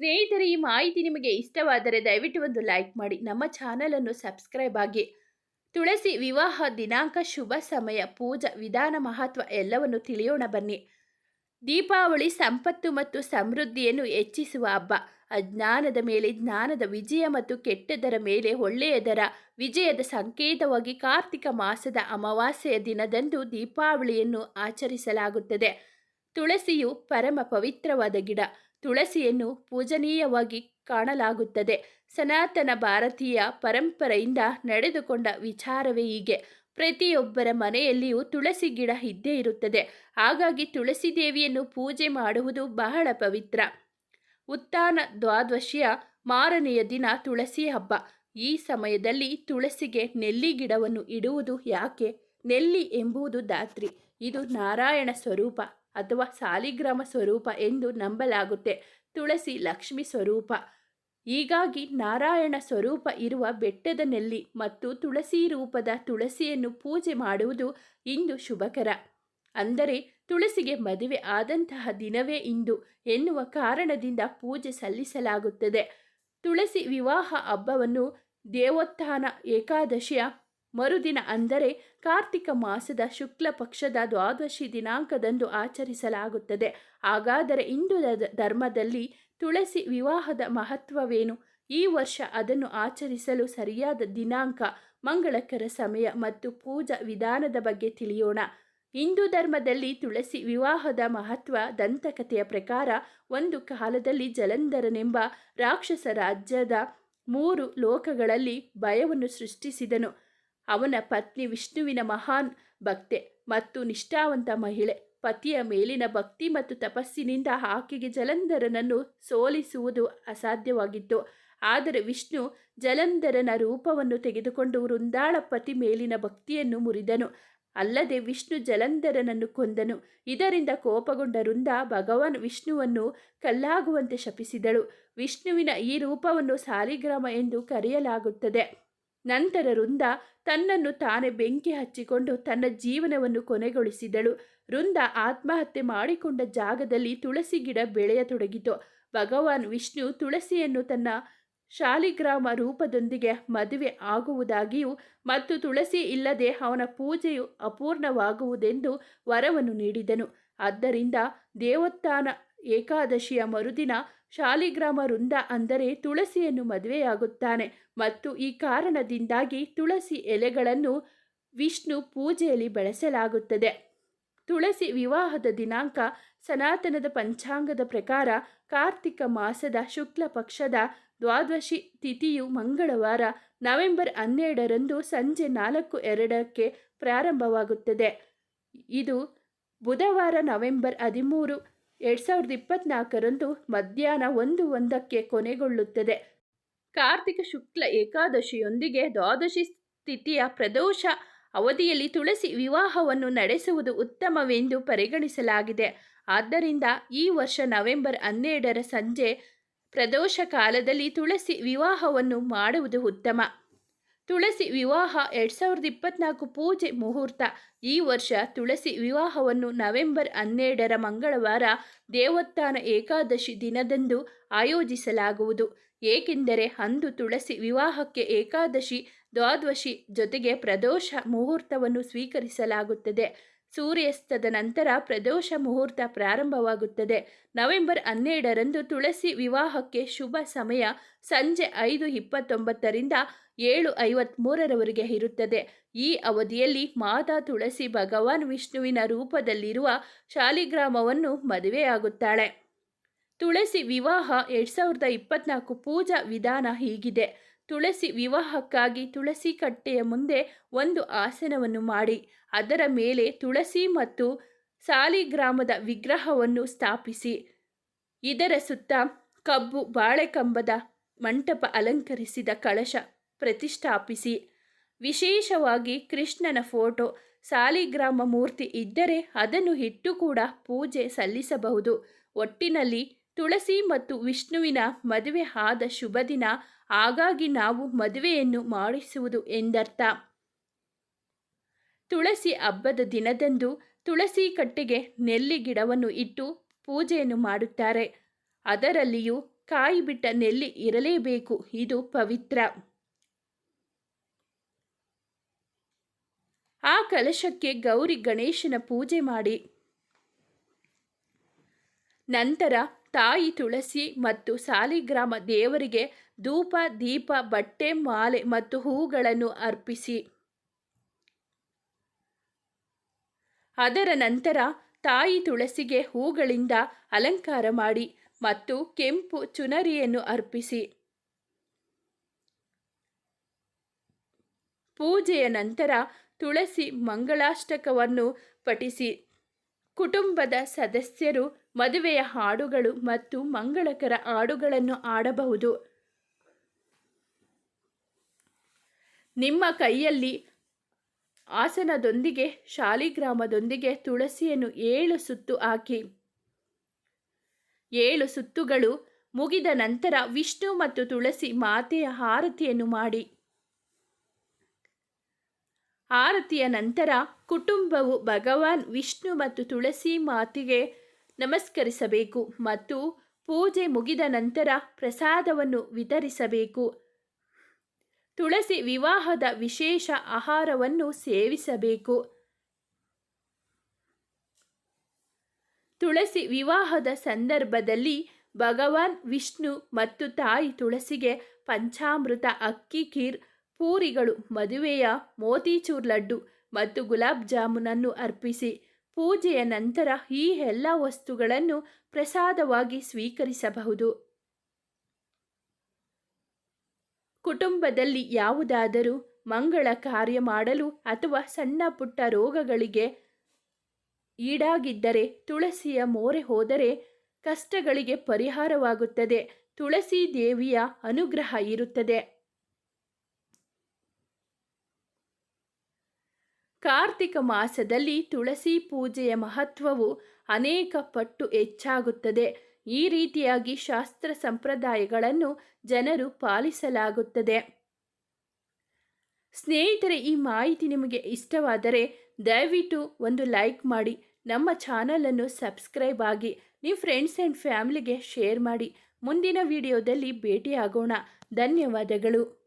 ಸ್ನೇಹಿತರೆ, ಈ ಮಾಹಿತಿ ನಿಮಗೆ ಇಷ್ಟವಾದರೆ ದಯವಿಟ್ಟು ಒಂದು ಲೈಕ್ ಮಾಡಿ, ನಮ್ಮ ಚಾನಲನ್ನು ಸಬ್ಸ್ಕ್ರೈಬ್ ಆಗಿ. ತುಳಸಿ ವಿವಾಹ ದಿನಾಂಕ, ಶುಭ ಸಮಯ, ಪೂಜಾ, ವಿಧಾನ ಮಹತ್ವ ಎಲ್ಲವನ್ನು ತಿಳಿಯೋಣ ಬನ್ನಿ. ದೀಪಾವಳಿ, ಸಂಪತ್ತು ಮತ್ತು ಸಮೃದ್ಧಿಯನ್ನು ಹೆಚ್ಚಿಸುವ ಹಬ್ಬ. ಅಜ್ಞಾನದ ಮೇಲೆ ಜ್ಞಾನದ ವಿಜಯ ಮತ್ತು ಕೆಟ್ಟದರ ಮೇಲೆ ಒಳ್ಳೆಯದರ ವಿಜಯದ ಸಂಕೇತವಾಗಿ ಕಾರ್ತಿಕ ಮಾಸದ ಅಮಾವಾಸ್ಯೆಯ ದಿನದಂದು ದೀಪಾವಳಿಯನ್ನು ಆಚರಿಸಲಾಗುತ್ತದೆ. ತುಳಸಿಯು ಪರಮ ಪವಿತ್ರವಾದ ಗಿಡ. ತುಳಸಿಯನ್ನು ಪೂಜನೀಯವಾಗಿ ಕಾಣಲಾಗುತ್ತದೆ. ಸನಾತನ ಭಾರತೀಯ ಪರಂಪರೆಯಿಂದ ನಡೆದುಕೊಂಡ ವಿಚಾರವೇ ಹೀಗೆ. ಪ್ರತಿಯೊಬ್ಬರ ಮನೆಯಲ್ಲಿಯೂ ತುಳಸಿ ಗಿಡ ಇದ್ದೇ ಇರುತ್ತದೆ. ಹಾಗಾಗಿ ತುಳಸಿ ದೇವಿಯನ್ನು ಪೂಜೆ ಮಾಡುವುದು ಬಹಳ ಪವಿತ್ರ. ಉತ್ತಾನ ದ್ವಾದಶಿಯ ಮಾರನೆಯ ದಿನ ತುಳಸಿ ಹಬ್ಬ. ಈ ಸಮಯದಲ್ಲಿ ತುಳಸಿಗೆ ನೆಲ್ಲಿ ಗಿಡವನ್ನು ಇಡುವುದು ಯಾಕೆ? ನೆಲ್ಲಿ ಎಂಬುದು ದಾತ್ರಿ ಇದು ನಾರಾಯಣ ಸ್ವರೂಪ. ಅಥವಾ ಸಾಲಿಗ್ರಾಮ ಸ್ವರೂಪ ಎಂದು ನಂಬಲಾಗುತ್ತೆ. ತುಳಸಿ ಲಕ್ಷ್ಮಿ ಸ್ವರೂಪ. ಹೀಗಾಗಿ ನಾರಾಯಣ ಸ್ವರೂಪ ಇರುವ ಬೆಟ್ಟದ ನೆಲ್ಲಿ ಮತ್ತು ತುಳಸಿ ರೂಪದ ತುಳಸಿಯನ್ನು ಪೂಜೆ ಮಾಡುವುದು ಇಂದು ಶುಭಕರ. ಅಂದರೆ ತುಳಸಿಗೆ ಮದುವೆ ಆದಂತಹ ದಿನವೇ ಇಂದು ಎನ್ನುವ ಕಾರಣದಿಂದ ಪೂಜೆ ಸಲ್ಲಿಸಲಾಗುತ್ತದೆ. ತುಳಸಿ ವಿವಾಹ ಹಬ್ಬವನ್ನು ದೇವೋತ್ಥಾನ ಏಕಾದಶಿಯ ಮರುದಿನ ಅಂದರೆ ಕಾರ್ತಿಕ ಮಾಸದ ಶುಕ್ಲ ಪಕ್ಷದ ದ್ವಾದಶಿ ದಿನಾಂಕದಂದು ಆಚರಿಸಲಾಗುತ್ತದೆ. ಹಾಗಾದರೆ ಹಿಂದೂ ಧರ್ಮದಲ್ಲಿ ತುಳಸಿ ವಿವಾಹದ ಮಹತ್ವವೇನು? ಈ ವರ್ಷ ಅದನ್ನು ಆಚರಿಸಲು ಸರಿಯಾದ ದಿನಾಂಕ, ಮಂಗಳಕರ ಸಮಯ ಮತ್ತು ಪೂಜಾ ವಿಧಾನದ ಬಗ್ಗೆ ತಿಳಿಯೋಣ. ಹಿಂದೂ ಧರ್ಮದಲ್ಲಿ ತುಳಸಿ ವಿವಾಹದ ಮಹತ್ವ ದಂತಕಥೆಯ ಪ್ರಕಾರ ಒಂದು ಕಾಲದಲ್ಲಿ ಜಲಂಧರನೆಂಬ ರಾಕ್ಷಸ ರಾಜ್ಯದ ಮೂರು ಲೋಕಗಳಲ್ಲಿ ಭಯವನ್ನು ಸೃಷ್ಟಿಸಿದನು. ಅವನ ಪತ್ನಿ ವಿಷ್ಣುವಿನ ಮಹಾನ್ ಭಕ್ತೆ ಮತ್ತು ನಿಷ್ಠಾವಂತ ಮಹಿಳೆ. ಪತಿಯ ಮೇಲಿನ ಭಕ್ತಿ ಮತ್ತು ತಪಸ್ಸಿನಿಂದ ಆಕೆಗೆ ಜಲಂಧರನನ್ನು ಸೋಲಿಸುವುದು ಅಸಾಧ್ಯವಾಗಿತ್ತು. ಆದರೆ ವಿಷ್ಣು ಜಲಂಧರನ ರೂಪವನ್ನು ತೆಗೆದುಕೊಂಡು ವೃಂದಾಳ ಪತಿ ಮೇಲಿನ ಭಕ್ತಿಯನ್ನು ಮುರಿದನು. ಅಲ್ಲದೆ ವಿಷ್ಣು ಜಲಂಧರನನ್ನು ಕೊಂದನು. ಇದರಿಂದ ಕೋಪಗೊಂಡ ವೃಂದ ಭಗವಾನ್ ವಿಷ್ಣುವನ್ನು ಕಲ್ಲಾಗುವಂತೆ ಶಪಿಸಿದಳು. ವಿಷ್ಣುವಿನ ಈ ರೂಪವನ್ನು ಸಾಲಿಗ್ರಾಮ ಎಂದು ಕರೆಯಲಾಗುತ್ತದೆ. ನಂತರ ವೃಂದ ತನ್ನನ್ನು ತಾನೇ ಬೆಂಕಿ ಹಚ್ಚಿಕೊಂಡು ತನ್ನ ಜೀವನವನ್ನು ಕೊನೆಗೊಳಿಸಿದಳು. ವೃಂದ ಆತ್ಮಹತ್ಯೆ ಮಾಡಿಕೊಂಡ ಜಾಗದಲ್ಲಿ ತುಳಸಿ ಗಿಡ ಬೆಳೆಯತೊಡಗಿತು. ಭಗವಾನ್ ವಿಷ್ಣು ತುಳಸಿಯನ್ನು ತನ್ನ ಶಾಲಿಗ್ರಾಮ ರೂಪದೊಂದಿಗೆ ಮದುವೆ ಆಗುವುದಾಗಿಯೂ ಮತ್ತು ತುಳಸಿ ಇಲ್ಲದೆ ಅವನ ಪೂಜೆಯು ಅಪೂರ್ಣವಾಗುವುದೆಂದು ವರವನ್ನು ನೀಡಿದನು. ಆದ್ದರಿಂದ ದೇವೋತ್ಥಾನ ಏಕಾದಶಿಯ ಮರುದಿನ ಶಾಲಿಗ್ರಾಮ ವೃಂದ ಅಂದರೆ ತುಳಸಿಯನ್ನು ಮದುವೆಯಾಗುತ್ತಾನೆ. ಮತ್ತು ಈ ಕಾರಣದಿಂದಾಗಿ ತುಳಸಿ ಎಲೆಗಳನ್ನು ವಿಷ್ಣು ಪೂಜೆಯಲ್ಲಿ ಬಳಸಲಾಗುತ್ತದೆ. ತುಳಸಿ ವಿವಾಹದ ದಿನಾಂಕ ಸನಾತನದ ಪಂಚಾಂಗದ ಪ್ರಕಾರ ಕಾರ್ತಿಕ ಮಾಸದ ಶುಕ್ಲ ಪಕ್ಷದ ದ್ವಾದಶಿ ತಿಥಿಯು ಮಂಗಳವಾರ ನವೆಂಬರ್ ಹನ್ನೆರಡರಂದು ಸಂಜೆ ನಾಲ್ಕು ಎರಡಕ್ಕೆ ಪ್ರಾರಂಭವಾಗುತ್ತದೆ. ಇದು ಬುಧವಾರ ನವೆಂಬರ್ ಹದಿಮೂರು, ಎರಡು ಸಾವಿರದ ಇಪ್ಪತ್ತ್ನಾಲ್ಕರಂದು ಮಧ್ಯಾಹ್ನ ಒಂದು ಒಂದಕ್ಕೆ ಕೊನೆಗೊಳ್ಳುತ್ತದೆ. ಕಾರ್ತಿಕ ಶುಕ್ಲ ಏಕಾದಶಿಯೊಂದಿಗೆ ದ್ವಾದಶಿ ಸ್ಥಿತಿಯ ಪ್ರದೋಷ ಅವಧಿಯಲ್ಲಿ ತುಳಸಿ ವಿವಾಹವನ್ನು ನಡೆಸುವುದು ಉತ್ತಮವೆಂದು ಪರಿಗಣಿಸಲಾಗಿದೆ. ಆದ್ದರಿಂದ ಈ ವರ್ಷ ನವೆಂಬರ್ ಹನ್ನೆರಡರ ಸಂಜೆ ಪ್ರದೋಷ ಕಾಲದಲ್ಲಿ ತುಳಸಿ ವಿವಾಹವನ್ನು ಮಾಡುವುದು ಉತ್ತಮ. ತುಳಸಿ ವಿವಾಹ ಎರಡು ಸಾವಿರದ ಇಪ್ಪತ್ನಾಲ್ಕು ಪೂಜೆ ಮುಹೂರ್ತ. ಈ ವರ್ಷ ತುಳಸಿ ವಿವಾಹವನ್ನು ನವೆಂಬರ್ ಹನ್ನೆರಡರ ಮಂಗಳವಾರ ದೇವೋತ್ಥಾನ ಏಕಾದಶಿ ದಿನದಂದು ಆಯೋಜಿಸಲಾಗುವುದು. ಏಕೆಂದರೆ ಅಂದು ತುಳಸಿ ವಿವಾಹಕ್ಕೆ ಏಕಾದಶಿ, ದ್ವಾದಶಿ ಜೊತೆಗೆ ಪ್ರದೋಷ ಮುಹೂರ್ತವನ್ನು ಸ್ವೀಕರಿಸಲಾಗುತ್ತದೆ. ಸೂರ್ಯಾಸ್ತದ ನಂತರ ಪ್ರದೋಷ ಮುಹೂರ್ತ ಪ್ರಾರಂಭವಾಗುತ್ತದೆ. ನವೆಂಬರ್ ಹನ್ನೆರಡರಂದು ತುಳಸಿ ವಿವಾಹಕ್ಕೆ ಶುಭ ಸಮಯ ಸಂಜೆ ಐದು ಇಪ್ಪತ್ತೊಂಬತ್ತರಿಂದ ಏಳು ಐವತ್ತ್ಮೂರರವರೆಗೆ ಇರುತ್ತದೆ. ಈ ಅವಧಿಯಲ್ಲಿ ಮಾತಾ ತುಳಸಿ ಭಗವಾನ್ ವಿಷ್ಣುವಿನ ರೂಪದಲ್ಲಿರುವ ಶಾಲಿಗ್ರಾಮವನ್ನು ಮದುವೆಯಾಗುತ್ತಾಳೆ. ತುಳಸಿ ವಿವಾಹ ಎರಡು ಸಾವಿರದ ಇಪ್ಪತ್ನಾಲ್ಕು ಪೂಜಾ ವಿಧಾನ ಹೀಗಿದೆ. ತುಳಸಿ ವಿವಾಹಕ್ಕಾಗಿ ತುಳಸಿ ಕಟ್ಟೆಯ ಮುಂದೆ ಒಂದು ಆಸನವನ್ನು ಮಾಡಿ, ಅದರ ಮೇಲೆ ತುಳಸಿ ಮತ್ತು ಸಾಲಿಗ್ರಾಮದ ವಿಗ್ರಹವನ್ನು ಸ್ಥಾಪಿಸಿ, ಇದರ ಸುತ್ತ ಕಬ್ಬು, ಬಾಳೆಕಂಬದ ಮಂಟಪ ಅಲಂಕರಿಸಿದ ಕಳಶ ಪ್ರತಿಷ್ಠಾಪಿಸಿ, ವಿಶೇಷವಾಗಿ ಕೃಷ್ಣನ ಫೋಟೋ ಸಾಲಿಗ್ರಾಮ ಮೂರ್ತಿ ಇದ್ದರೆ ಅದನ್ನು ಇಟ್ಟು ಕೂಡ ಪೂಜೆ ಸಲ್ಲಿಸಬಹುದು. ಒಟ್ಟಿನಲ್ಲಿ ತುಳಸಿ ಮತ್ತು ವಿಷ್ಣುವಿನ ಮದುವೆ ಆದ ಶುಭ ದಿನ, ಹಾಗಾಗಿ ನಾವು ಮದುವೆಯನ್ನು ಮಾಡಿಸುವುದು ಎಂದರ್ಥ. ತುಳಸಿ ಹಬ್ಬದ ದಿನದಂದು ತುಳಸಿ ಕಟ್ಟೆಗೆ ನೆಲ್ಲಿ ಗಿಡವನ್ನು ಇಟ್ಟು ಪೂಜೆಯನ್ನು ಮಾಡುತ್ತಾರೆ. ಅದರಲ್ಲಿಯೂ ಕಾಯಿ ಬಿಟ್ಟ ನೆಲ್ಲಿ ಇರಲೇಬೇಕು, ಇದು ಪವಿತ್ರ. ಆ ಕಲಶಕ್ಕೆ ಗೌರಿ ಗಣೇಶನ ಪೂಜೆ ಮಾಡಿ. ನಂತರ ತಾಯಿ ತುಳಸಿ ಮತ್ತು ಸಾಲಿಗ್ರಾಮ ದೇವರಿಗೆ ಧೂಪ, ದೀಪ, ಬಟ್ಟೆ, ಮಾಲೆ ಮತ್ತು ಹೂಗಳನ್ನು ಅರ್ಪಿಸಿ. ಅದರ ನಂತರ ತಾಯಿ ತುಳಸಿಗೆ ಹೂಗಳಿಂದ ಅಲಂಕಾರ ಮಾಡಿ ಮತ್ತು ಕೆಂಪು ಚುನರಿಯನ್ನು ಅರ್ಪಿಸಿ. ಪೂಜೆಯ ನಂತರ ತುಳಸಿ ಮಂಗಳಾಷ್ಟಕವನ್ನು ಪಠಿಸಿ. ಕುಟುಂಬದ ಸದಸ್ಯರು ಮದುವೆಯ ಹಾಡುಗಳು ಮತ್ತು ಮಂಗಳಕರ ಹಾಡುಗಳನ್ನು ಆಡಬಹುದು ನಿಮ್ಮ ಕೈಯಲ್ಲಿ ಆಸನದೊಂದಿಗೆ, ಶಾಲಿಗ್ರಾಮದೊಂದಿಗೆ ತುಳಸಿಯನ್ನು ಏಳು ಸುತ್ತು ಹಾಕಿ. ಏಳು ಸುತ್ತುಗಳು ಮುಗಿದ ನಂತರ ವಿಷ್ಣು ಮತ್ತು ತುಳಸಿ ಮಾತೆಯ ಆರತಿಯನ್ನು ಮಾಡಿ. ಆರತಿಯ ನಂತರ ಕುಟುಂಬವು ಭಗವಾನ್ ವಿಷ್ಣು ಮತ್ತು ತುಳಸಿ ಮಾತಿಗೆ ನಮಸ್ಕರಿಸಬೇಕು ಮತ್ತು ಪೂಜೆ ಮುಗಿದ ನಂತರ ಪ್ರಸಾದವನ್ನು ವಿತರಿಸಬೇಕು. ತುಳಸಿ ವಿವಾಹದ ವಿಶೇಷ ಆಹಾರವನ್ನು ಸೇವಿಸಬೇಕು. ತುಳಸಿ ವಿವಾಹದ ಸಂದರ್ಭದಲ್ಲಿ ಭಗವಾನ್ ವಿಷ್ಣು ಮತ್ತು ತಾಯಿ ತುಳಸಿಗೆ ಪಂಚಾಮೃತ ಅಕ್ಕಿ ಖೀರ್ ಪೂರಿಗಳು, ಮದುವೆಯ ಮೋತಿಚೂರ್ ಲಡ್ಡು ಮತ್ತು ಗುಲಾಬ್ ಜಾಮೂನನ್ನು ಅರ್ಪಿಸಿ. ಪೂಜೆಯ ನಂತರ ಈ ಎಲ್ಲ ವಸ್ತುಗಳನ್ನು ಪ್ರಸಾದವಾಗಿ ಸ್ವೀಕರಿಸಬಹುದು. ಕುಟುಂಬದಲ್ಲಿ ಯಾವುದಾದರೂ ಮಂಗಳ ಕಾರ್ಯ ಮಾಡಲು ಅಥವಾ ಸಣ್ಣ ಪುಟ್ಟ ರೋಗಗಳಿಗೆ ಈಡಾಗಿದ್ದರೆ ತುಳಸಿಯ ಮೋರೆ ಹೋದರೆ ಕಷ್ಟಗಳಿಗೆ ಪರಿಹಾರವಾಗುತ್ತದೆ. ತುಳಸಿ ದೇವಿಯ ಅನುಗ್ರಹ ಇರುತ್ತದೆ. ಕಾರ್ತಿಕ ಮಾಸದಲ್ಲಿ ತುಳಸಿ ಪೂಜೆಯ ಮಹತ್ವವು ಅನೇಕ ಪಟ್ಟು ಹೆಚ್ಚಾಗುತ್ತದೆ. ಈ ರೀತಿಯಾಗಿ ಶಾಸ್ತ್ರ ಸಂಪ್ರದಾಯಗಳನ್ನು ಜನರು ಪಾಲಿಸಲಾಗುತ್ತದೆ. ಸ್ನೇಹಿತರೆ, ಈ ಮಾಹಿತಿ ನಿಮಗೆ ಇಷ್ಟವಾದರೆ ದಯವಿಟ್ಟು ಒಂದು ಲೈಕ್ ಮಾಡಿ, ನಮ್ಮ ಚಾನಲನ್ನು ಸಬ್ಸ್ಕ್ರೈಬ್ ಆಗಿ, ನಿಮ್ಮ ಫ್ರೆಂಡ್ಸ್ ಆ್ಯಂಡ್ ಫ್ಯಾಮಿಲಿಗೆ ಶೇರ್ ಮಾಡಿ. ಮುಂದಿನ ವಿಡಿಯೋದಲ್ಲಿ ಭೇಟಿಯಾಗೋಣ. ಧನ್ಯವಾದಗಳು.